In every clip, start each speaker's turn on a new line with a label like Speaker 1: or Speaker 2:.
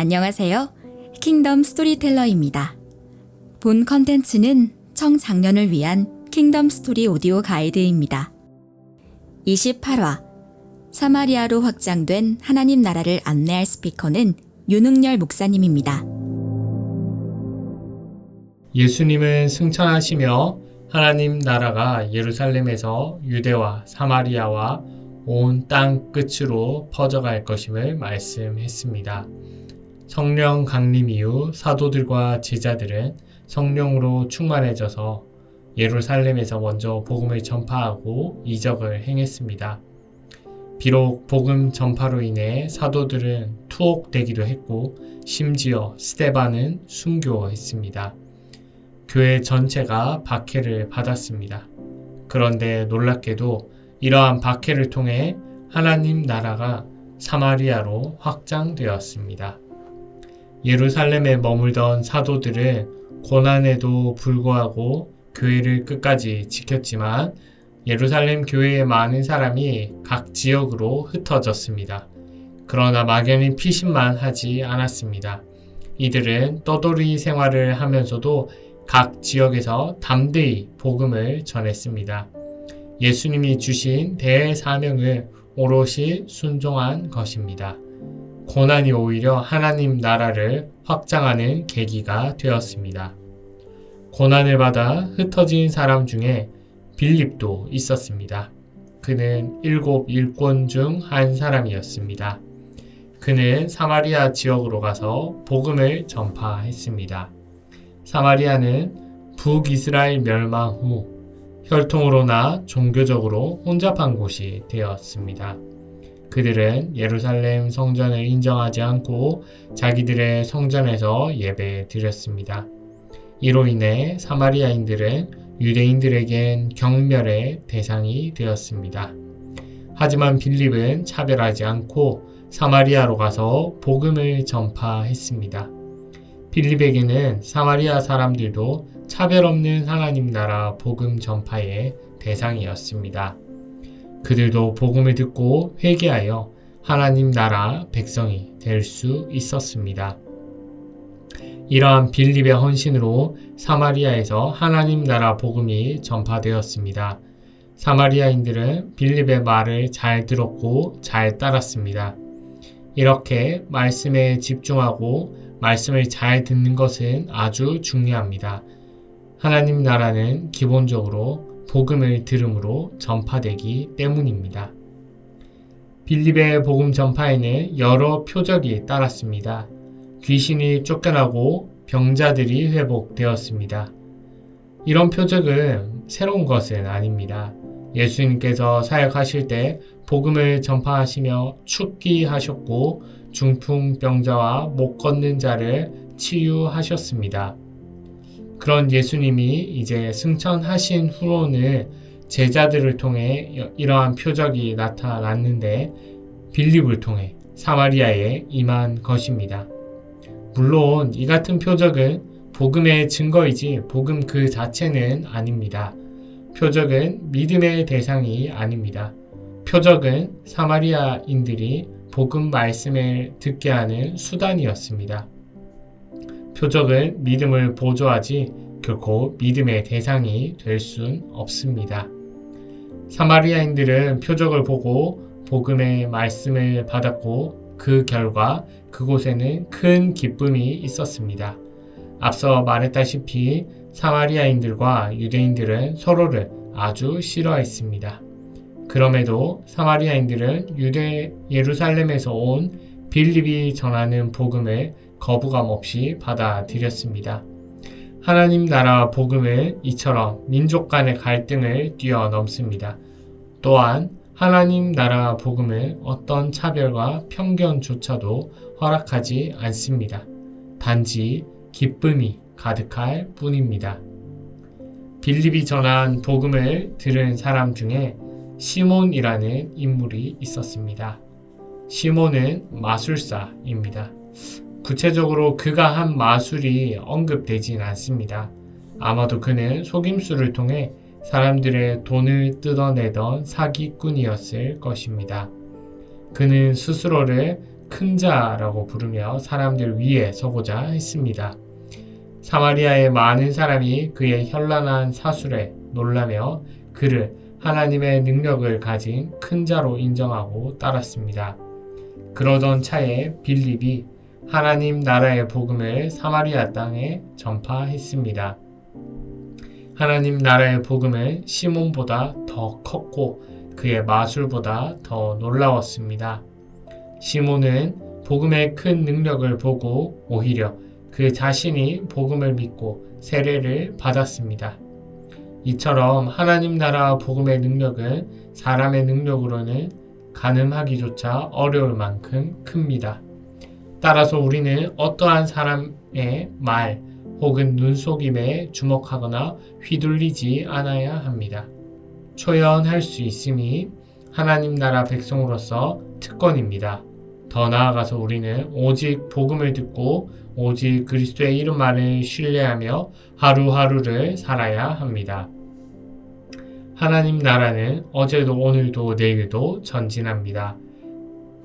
Speaker 1: 안녕하세요. 킹덤 스토리텔러입니다. 본 컨텐츠는 청장년을 위한 킹덤 스토리 오디오 가이드입니다. 28화 사마리아로 확장된 하나님 나라를 안내할 스피커는 윤흥열 목사님입니다.
Speaker 2: 예수님은 승천하시며 하나님 나라가 예루살렘에서 유대와 사마리아와 온 땅 끝으로 퍼져갈 것임을 말씀했습니다. 성령 강림 이후 사도들과 제자들은 성령으로 충만해져서 예루살렘에서 먼저 복음을 전파하고 이적을 행했습니다. 비록 복음 전파로 인해 사도들은 투옥되기도 했고 심지어 스테반은 순교했습니다. 교회 전체가 박해를 받았습니다. 그런데 놀랍게도 이러한 박해를 통해 하나님 나라가 사마리아로 확장되었습니다. 예루살렘에 머물던 사도들은 고난에도 불구하고 교회를 끝까지 지켰지만 예루살렘 교회의 많은 사람이 각 지역으로 흩어졌습니다. 그러나 막연히 피신만 하지 않았습니다. 이들은 떠돌이 생활을 하면서도 각 지역에서 담대히 복음을 전했습니다. 예수님이 주신 대사명을 오롯이 순종한 것입니다. 고난이 오히려 하나님 나라를 확장하는 계기가 되었습니다. 고난을 받아 흩어진 사람 중에 빌립도 있었습니다. 그는 일곱 일꾼 중 한 사람이었습니다. 그는 사마리아 지역으로 가서 복음을 전파했습니다. 사마리아는 북이스라엘 멸망 후 혈통으로나 종교적으로 혼잡한 곳이 되었습니다. 그들은 예루살렘 성전을 인정하지 않고 자기들의 성전에서 예배 드렸습니다. 이로 인해 사마리아인들은 유대인들에겐 경멸의 대상이 되었습니다. 하지만 빌립은 차별하지 않고 사마리아로 가서 복음을 전파했습니다. 빌립에게는 사마리아 사람들도 차별 없는 하나님 나라 복음 전파의 대상이었습니다. 그들도 복음을 듣고 회개하여 하나님 나라 백성이 될 수 있었습니다. 이러한 빌립의 헌신으로 사마리아에서 하나님 나라 복음이 전파되었습니다. 사마리아인들은 빌립의 말을 잘 들었고 잘 따랐습니다. 이렇게 말씀에 집중하고 말씀을 잘 듣는 것은 아주 중요합니다. 하나님 나라는 기본적으로 복음을 들음으로 전파되기 때문입니다. 빌립의 복음 전파에는 여러 표적이 따랐습니다. 귀신이 쫓겨나고 병자들이 회복되었습니다. 이런 표적은 새로운 것은 아닙니다. 예수님께서 사역하실 때 복음을 전파하시며 축기 하셨고 중풍병자와 못 걷는 자를 치유하셨습니다. 그런 예수님이 이제 승천하신 후로는 제자들을 통해 이러한 표적이 나타났는데 빌립을 통해 사마리아에 임한 것입니다. 물론 이 같은 표적은 복음의 증거이지 복음 그 자체는 아닙니다. 표적은 믿음의 대상이 아닙니다. 표적은 사마리아인들이 복음 말씀을 듣게 하는 수단이었습니다. 표적은 믿음을 보조하지 결코 믿음의 대상이 될 순 없습니다. 사마리아인들은 표적을 보고 복음의 말씀을 받았고 그 결과 그곳에는 큰 기쁨이 있었습니다. 앞서 말했다시피 사마리아인들과 유대인들은 서로를 아주 싫어했습니다. 그럼에도 사마리아인들은 유대 예루살렘에서 온 빌립이 전하는 복음을 거부감 없이 받아들였습니다. 하나님 나라 복음은 이처럼 민족 간의 갈등을 뛰어넘습니다. 또한 하나님 나라 복음은 어떤 차별과 편견조차도 허락하지 않습니다. 단지 기쁨이 가득할 뿐입니다. 빌립이 전한 복음을 들은 사람 중에 시몬이라는 인물이 있었습니다. 시몬은 마술사입니다. 구체적으로 그가 한 마술이 언급되진 않습니다. 아마도 그는 속임수를 통해 사람들의 돈을 뜯어내던 사기꾼이었을 것입니다. 그는 스스로를 큰 자라고 부르며 사람들 위에 서고자 했습니다. 사마리아의 많은 사람이 그의 현란한 사술에 놀라며 그를 하나님의 능력을 가진 큰 자로 인정하고 따랐습니다. 그러던 차에 빌립이 하나님 나라의 복음을 사마리아 땅에 전파했습니다. 하나님 나라의 복음은 시몬보다 더 컸고 그의 마술보다 더 놀라웠습니다. 시몬은 복음의 큰 능력을 보고 오히려 그 자신이 복음을 믿고 세례를 받았습니다. 이처럼 하나님 나라 복음의 능력은 사람의 능력으로는 가늠하기조차 어려울 만큼 큽니다. 따라서 우리는 어떠한 사람의 말 혹은 눈속임에 주목하거나 휘둘리지 않아야 합니다. 초연할 수 있음이 하나님 나라 백성으로서 특권입니다. 더 나아가서 우리는 오직 복음을 듣고 오직 그리스도의 이름만을 신뢰하며 하루하루를 살아야 합니다. 하나님 나라는 어제도 오늘도 내일도 전진합니다.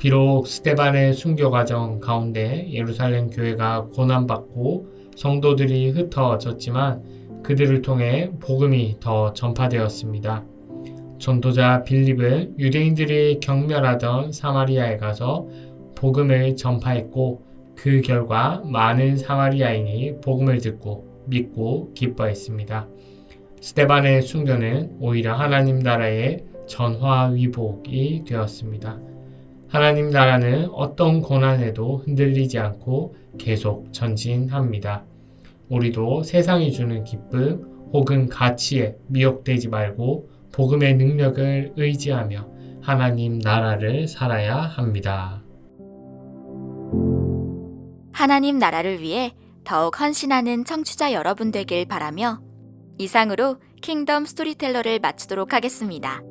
Speaker 2: 비록 스테반의 순교 과정 가운데 예루살렘 교회가 고난받고 성도들이 흩어졌지만 그들을 통해 복음이 더 전파되었습니다. 전도자 빌립은 유대인들이 경멸하던 사마리아에 가서 복음을 전파했고 그 결과 많은 사마리아인이 복음을 듣고 믿고 기뻐했습니다. 스테반의 순교는 오히려 하나님 나라의 전화위복이 되었습니다. 하나님 나라는 어떤 고난에도 흔들리지 않고 계속 전진합니다. 우리도 세상이 주는 기쁨 혹은 가치에 미혹되지 말고 복음의 능력을 의지하며 하나님 나라를 살아야 합니다.
Speaker 1: 하나님 나라를 위해 더욱 헌신하는 청취자 여러분 되길 바라며 이상으로 킹덤 스토리텔러를 마치도록 하겠습니다.